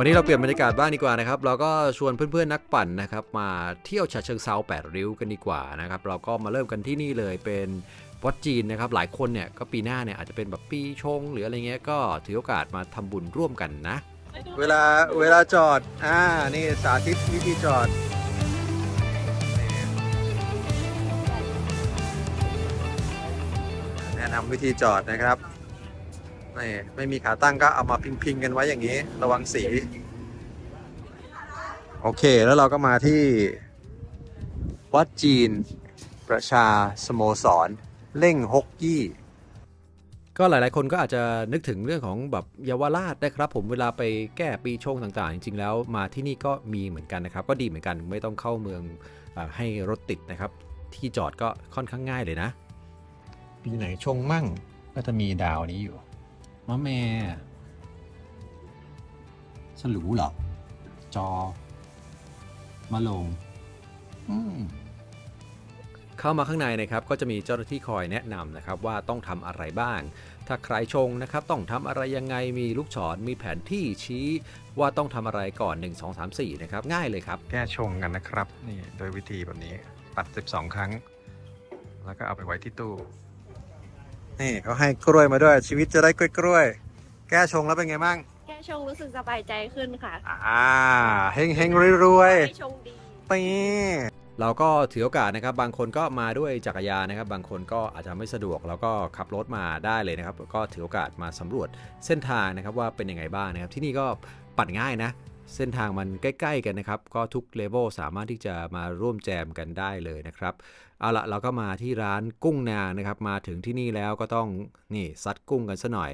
วันนี้เราเปลี่ยนบรรยากาศบ้างดีกว่านะครับ เราก็ชวนเพื่อนๆนักปั่นนะครับ มาเที่ยวฉะเชิงเซา8ริ้วกันดีกว่านะครับ เราก็มาเริ่มกันที่นี่เลยเป็นวัดจีนนะครับ หลายคนเนี่ยก็ปีหน้าเนี่ยอาจจะเป็นแบบปีชง หรืออะไรเงี้ยก็ถือโอกาสมาทำบุญร่วมกันนะ เวลาเวลาจอด อ่า นี่สาธิตวิธีจอดแนะนำวิธีจอดนะครับ นี่ไม่มีขาตั้งก็เอามาพิงๆกันไว้อย่างนี้ ระวังสี โอเคแล้วเราก็มาที่ วัดจีน ประชาสโมสร เล่งฮกยี่ก็หลาย ๆ คนก็อาจจะนึกถึงเรื่องของแบบเยาวราชนะครับผมเวลาไปแก้ปีชงต่างๆ จริง ๆ แล้วมาที่นี่ก็มีเหมือนกันนะครับ ก็ดีเหมือนกันไม่ต้องเข้าเมืองอาให้รถติดนะครับ ที่จอดก็ค่อนข้างง่ายเลยนะ ปีไหนชงมั่งก็จะมีดาวนี้อยู่ มะแม่ฉลูเหรอ จอ มาลง อืมเข้ามาข้างในนะครับก็จะมีเจ้าหน้าที่คอยแนะนำนะครับว่าต้องทำอะไรบ้าง ถ้าใครชงนะครับต้องทำอะไรยังไงมีลูกศรมีแผนที่ชี้ว่าต้องทำอะไรก่อน 1 2 3 4นะครับง่ายเลยครับ แก้ชงกันนะครับ นี่โดยวิธีแบบนี้ปัด 12 ครั้ง แล้วก็เอาไปไว้ที่ตู้ นี่เขาให้กล้วยมาด้วย ชีวิตจะได้กล้วยกล้วยๆแก้ชงแล้วเป็นไงบ้าง แค่ชงรู้สึกสบายใจขึ้นค่ะอ่าเฮงเฮงๆรวยๆให้ชงดี ปีเราก็ถือโอกาสนะครับ บางคนก็มาด้วยจักรยานนะครับ บางคนก็อาจจะไม่สะดวก แล้วก็ขับรถมาได้เลยนะครับ ก็ถือโอกาสมาสำรวจเส้นทางนะครับว่าเป็นยังไงบ้างนะครับ ที่นี่ก็ปั่นง่ายนะ เส้นทางมันใกล้ ๆ กันนะครับ ก็ทุกเลเวลสามารถที่จะมาร่วมแจมกันได้เลยนะครับ เอาละเราก็มาที่ร้านกุ้งนางนะครับ มาถึงที่นี่แล้วก็ต้องนี่ซัดกุ้งกันซะหน่อย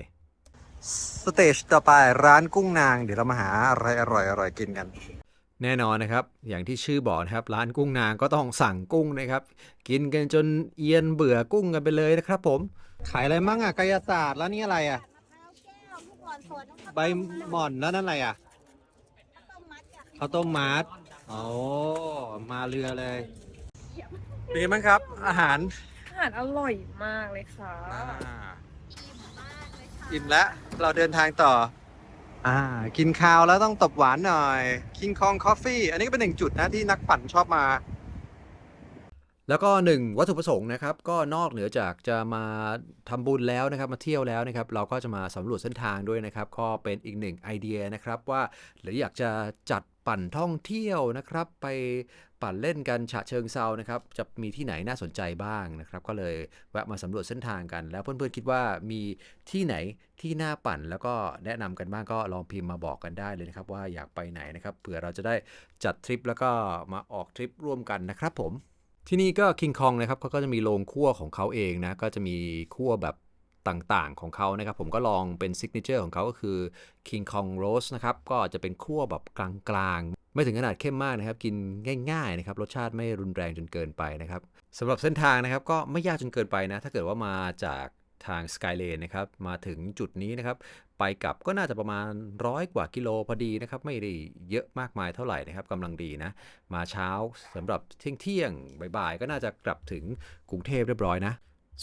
สเตจต่อไปร้านกุ้งนาง เดี๋ยวเรามาหาอะไรอร่อยๆกินกัน แน่นอนนะครับ อย่างที่ชื่อบอกนะครับร้านกุ้งนางก็ต้องสั่งกุ้งนะครับ กินกันจนเอียนเบื่อกุ้งกันไปเลยนะครับ ผม ขายอะไรมั่งอะกายศาสตร์แล้วนี่อะไรอะ ใบหม่อนแล้วนั่นอะไรอะ ข้าวต้มมัดโอ้มาเรือเลยเป็นไงบ้างครับ อาหารอาหารอร่อยมากเลยค่ะอิ่มแล้วเราเดินทางต่อ อ่า กินข้าวแล้วต้องตบหวานหน่อย King Kong Coffee อันนี้ก็เป็นหนึ่งจุดนะที่นักปั่นชอบมา แล้วก็หนึ่งวัตถุประสงค์นะครับก็นอกเหนือจากจะมาทำบุญแล้วนะครับมาเที่ยวแล้วนะครับเราก็จะมาสำรวจเส้นทางด้วยนะครับก็เป็นอีกหนึ่งไอเดียนะครับว่าหรืออยากจะจัดปั่นท่องเที่ยวนะครับไปปั่นเล่นกันฉะเชิงเซานะครับจะมีที่ไหนน่าสนใจบ้างนะครับก็เลยแวะมาสำรวจเส้นทางกัน แล้วเพื่อนๆคิดว่ามีที่ไหนที่น่าปั่น แล้วก็แนะนำกันบ้างก็ลองพิมพ์มาบอกกันได้เลยนะครับว่าอยากไปไหนนะครับเผื่อเราจะได้จัดทริปแล้วก็มาออกทริปร่วมกันนะครับผม ที่นี่ก็คิงคองนะครับเขาก็จะมีโรงคั่วของเขาเองนะก็จะมีคั่วแบบต่างๆของเขานะครับ ผมก็ลองเป็นซิกเนเจอร์ของเขาก็คือ King Kong Roast นะครับก็จะเป็นคั่วแบบกลางๆ ไม่ถึงขนาดเข้มมากนะครับ กินง่ายๆนะครับรสชาติไม่รุนแรงจนเกินไปนะครับสำหรับเส้นทางนะครับก็ไม่ยากจนเกินไปนะ ถ้าเกิดว่ามาจาก ทาง Skylane นะครับมาถึงจุดนี้นะครับไปกลับก็น่าจะประมาณร้อยกว่ากิโลพอดีนะครับไม่ได้เยอะมากมายเท่าไหร่นะครับกำลังดีนะมาเช้าสำหรับเที่ยงเที่ยงๆบ่ายๆก็น่าจะกลับถึงกรุงเทพเรียบร้อยนะ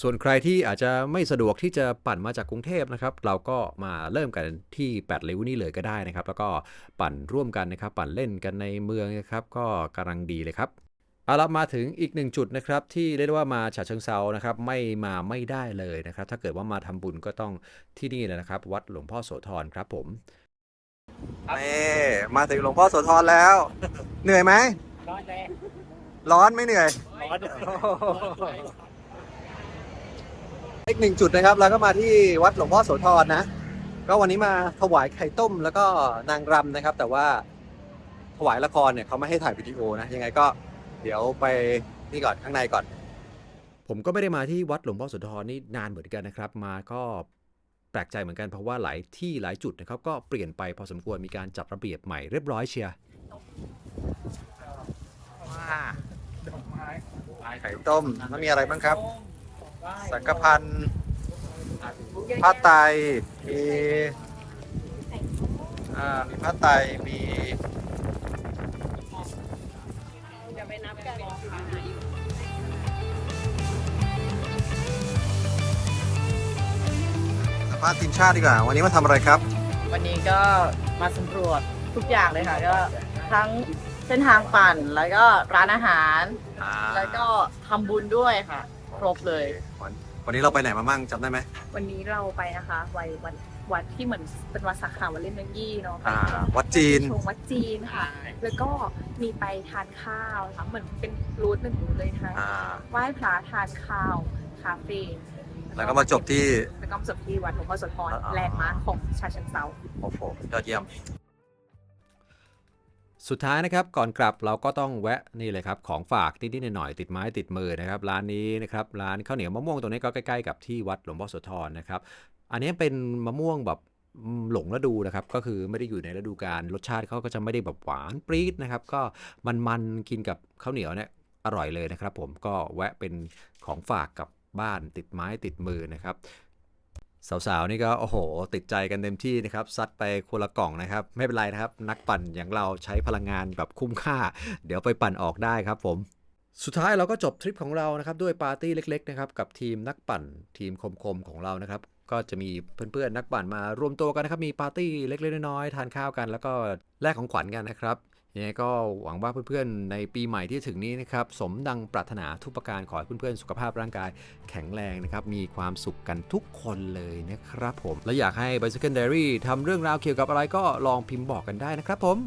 ส่วนใครที่อาจจะไม่สะดวกที่จะปั่นมาจากกรุงเทพนะครับ เราก็มาเริ่มกันที่8ริ้วนี่เลยก็ได้นะครับ แล้วก็ปั่นร่วมกันนะครับ ปั่นเล่นกันในเมืองนะครับ ก็กำลังดีเลยครับ เอาละมาถึงอีกหนึ่งจุดนะครับที่เรียกว่ามาฉะเชิงเซานะครับไม่มาไม่ได้เลยนะครับ ถ้าเกิดว่ามาทำบุญก็ต้องที่นี่เลยนะครับ วัดหลวงพ่อโสธรครับผมนี่มาถึงหลวงพ่อโสธรแล้ว เหนื่อยไหมร้อนแรงร้อนไม่เหนื่อยร้อนอีกหนึ่งจุดนะครับเราก็มาที่วัดหลวงพ่อโสธรนะ ก็วันนี้มาถวายไข่ต้มแล้วก็นางรำนะครับ แต่ว่าถวายละครเนี่ยเขาไม่ให้ถ่ายวิดีโอนะยังไงก็ เดี๋ยวไปนี่ก่อนข้างในก่อน ผมก็ไม่ได้มาที่วัดหลวงพ่อโสธรนี่นานเหมือนกันนะครับ มาก็แปลกใจเหมือนกันเพราะว่าหลายที่หลายจุดนะครับก็เปลี่ยนไปพอสมควรมีการจัดระเบียบใหม่เรียบร้อยเชียร์ว้าไข่ต้มแล้วมีอะไรบ้างครับ สังกพันธ์ผ้าไตรมีอ่ามีผ้าไตรมี สัมภาษณ์ทีมชาติดีกว่า วันนี้มาทำอะไรครับ วันนี้ก็มาสำรวจทุกอย่างเลยค่ะ ก็ทั้งเส้นทางปั่นแล้วก็ร้านอาหารอ่าแล้วก็ทำบุญด้วยค่ะ ครบเลย วันวันนี้เราไปไหนมามั่งจำได้ไหม วันนี้เราไปนะคะไว้วัดวัดที่เหมือนเป็นวัดสาขาวัดเล่นเมืองยี่เนาะอ่าวัดจีน ชมวัดจีนค่ะ แล้วก็มีไปทานข้าวค่ะเหมือนเป็นรูทหนึ่งรูทเลยค่ะอ่า ไหว้พระทานข้าวคาเฟ่ แล้วก็มาจบที่ แล้วก็มาจบที่วัดหลวงพ่อโสธรอ่า แลนด์มาร์คของชาเชิงเซา โอ้โหยอดเยี่ยม สุดท้ายนะครับก่อนกลับเราก็ต้องแวะนี่เลยครับของฝากนิดๆหน่อยๆติดไม้ติดมือนะครับร้านนี้นะครับร้านข้าวเหนียวมะม่วงตรงนี้ก็ใกล้ๆกับที่วัดหลวงพ่อโสธรนะครับอันนี้เป็นมะม่วงแบบอืมหลงฤดูนะครับก็คือไม่ได้อยู่ในฤดูกาลรสชาติเขาก็จะไม่ได้แบบหวานปรี๊ดนะครับก็มันๆกินกับข้าวเหนียวเนี่ยอร่อยเลยนะครับ ผมก็แวะเป็นของฝากกลับ บ้านติดไม้ติดมือนะครับสาวๆนี่ก็โอ้โห ติดใจกันเต็มที่นะครับซัดไปคนละกล่องนะครับ ไม่เป็นไรนะครับ นักปั่นอย่างเราใช้พลังงานแบบคุ้มค่า เดี๋ยวไปปั่นออกได้ครับผม สุดท้ายเราก็จบทริปของเรานะครับ ด้วยปาร์ตี้เล็ก ๆ นะครับ กับทีมนักปั่นทีมคมๆของเรานะครับ ก็จะมีเพื่อนๆนักปั่นมารวมตัวกันนะครับ มีปาร์ตี้เล็กๆน้อยๆทานข้าวกัน แล้วก็แลกของขวัญกันนะครับ ยังไงก็หวังว่าเพื่อนๆ ในปีใหม่ที่ถึงนี้นะครับ สมดังปรารถนาทุกประการขอให้เพื่อนๆ สุขภาพร่างกายแข็งแรงนะครับ มีความสุขกันทุกคนเลยนะครับผม และอยากให้ Bicycle Diary ทำเรื่องราวเกี่ยวกับอะไรก็ลองพิมพ์บอกกันได้นะครับผม